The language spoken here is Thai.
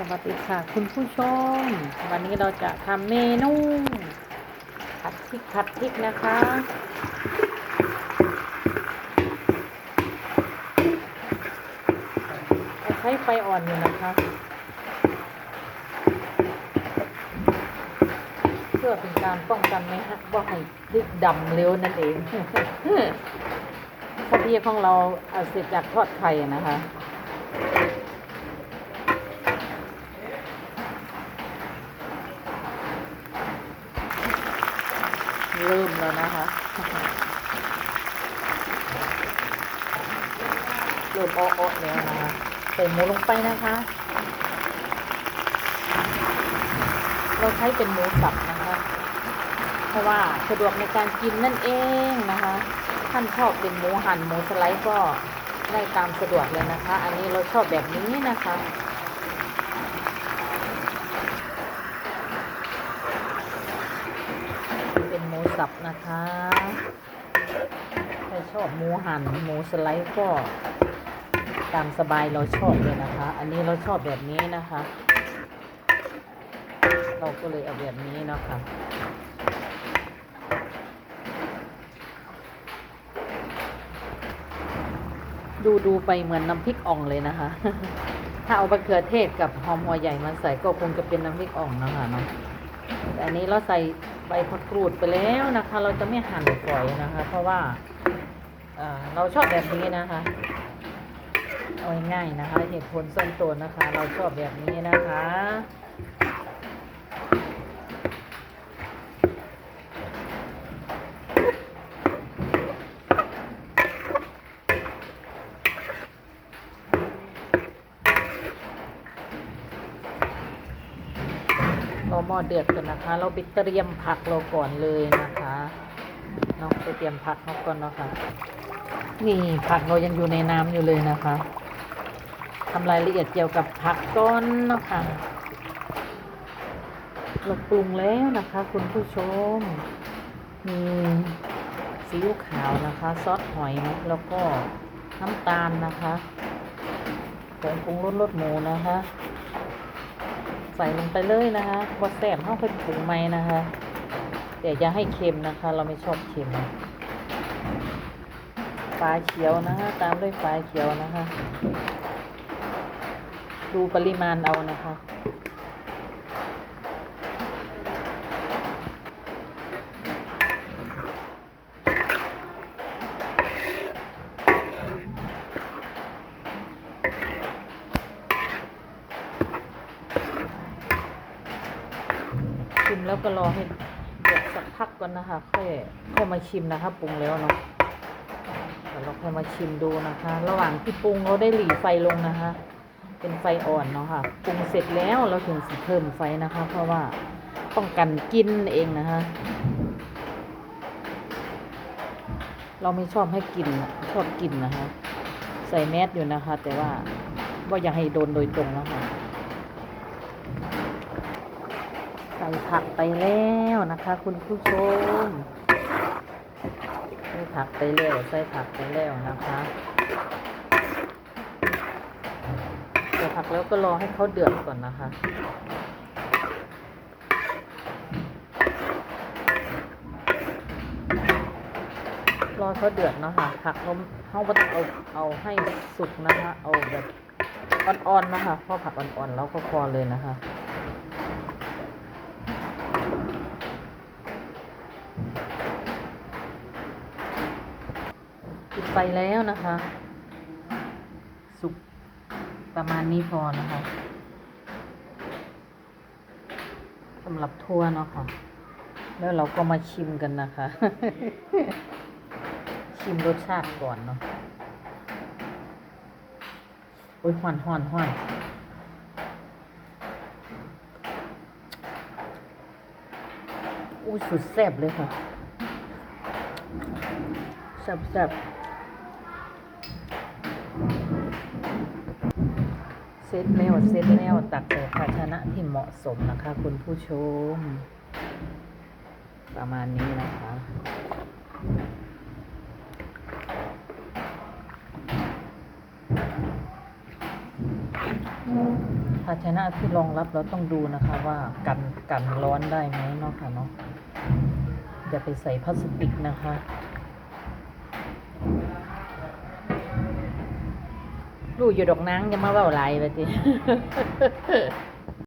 สวัสดีค่ะ คุณผู้ชม วันนี้เราจะทำเมนูผัดพริกผัดพริกนะคะ ใช้ไฟอ่อนอยู่นะคะเพื่อเป็นการป้องกันไม่ให้ว่าให้พริกดำเร็วนั่นเองพอดีของเราเสร็จจากทอดไข่นะคะ เริ่ม แล้วนะคะเริ่มโอ๊ะๆแล้วนะคะใส่หมูลงไปนะคะ เราใช้เป็นหมูสับนะคะ เพราะว่าสะดวกในการกินนั่นเองนะคะ ท่านชอบเป็นหมูหั่นหมูสไลด์ก็ได้ตามสะดวกเลยนะคะ อันนี้เราชอบแบบนี้นะคะ เป็นหมู สับนะคะถ้าชอบหมูหั่นหมูสไลด์ก็ตามสบายเราชอบเลยนะคะ อันนี้เราชอบแบบนี้นะคะ เราก็เลยเอาแบบนี้นะคะดูดูไปเหมือนน้ำพริกอ่องเลยนะคะ ถ้าเอามะเขือเทศกับหอมหัวใหญ่มาใส่ก็คงจะเป็นน้ำพริกอ่องนะคะเนาะแต่อันนี้เราใส่ ใบผักกรูดไปแล้วนะคะ เราจะไม่หั่นฝอยนะคะ เพราะว่าเอ่อเราชอบแบบนี้นะคะเอาง่ายๆนะคะ เหตุผลส่วนตัวนะคะ เราชอบแบบนี้นะคะ ราหม้อเดือดกันนะคะ เราไปเตรียมผักเราก่อนเลยนะคะเนาะไปเตรียมผักเขาก่อนเนาะคะนี่ผักเรายังอยู่ในน้ำอยู่เลยนะคะทำรายละเอียดเกี่ยวกับผักก่อนเนาะคะเราปรุงแล้วนะคะ คุณผู้ชมมีซีอิ๊วขาวนะคะ ซอสหอยนะแล้วก็น้ำตาลนะคะผงปรุงรสรสหมูนะคะ ใส่ลงไปเลยนะคะบดแสบห้องไปปรุงไหมนะคะแต่อย่าให้เค็มนะคะ เราไม่ชอบเค็มฟ้าเขียวนะคะ ตามด้วยฟ้าเขียวนะคะ ดูปริมาณเอานะคะ ชิมแล้วก็รอให้เดือดสักพักก่อนนะคะค่อยค่อยมาชิมนะคะปรุงแล้วเนาะเดี๋ยวเราค่อยมาชิมดูนะคะ ระหว่างที่ปรุงเราได้หลีไฟลงนะคะ เป็นไฟอ่อนเนาะค่ะปรุงเสร็จแล้วเราถึงเพิ่มไฟนะคะ เพราะว่าป้องกันกินเองนะคะ เราไม่ชอบให้กินน่ะชอบกินนะคะ ใส่แมสอยู่นะคะ แต่ว่าว่าอย่าให้โดนโดยตรงนะคะ ใส่ผักไปแล้วนะคะ คุณผู้ชมใส่ผักไปแล้วใส่ผักไปแล้วนะคะใส่ผักแล้วก็รอให้เขาเดือดก่อนนะคะรอเขาเดือดเนาะค่ะผักเราเขาไม่ต้องเอาเอาให้สุกนะคะ เอาแบบอ่อนๆนะคะเพราะผักอ่อนๆแล้วก็พอเลยนะคะ ไฟแล้วนะคะ สุกประมาณนี้พอนะคะสำหรับทั่วเนาะค่ะ แล้วเราก็มาชิมกันนะคะ ชิมรสชาติก่อนเนาะโอ้ยหวานหวานหวานอุ้สุดแซ่บเลยค่ะแซ่บแซ่บ เซตแล้วเซตแล้วตักแต่ภาชนะที่เหมาะสมนะคะ คุณผู้ชม ประมาณนี้นะคะภาชนะที่รองรับเราต้องดูนะคะว่ากันกันร้อนได้ไหมเนาะค่ะเนาะอย่าไปใส่พลาสติกนะคะ ลูกอยู่ดอกนางจะมาเว้าหลายไปสิ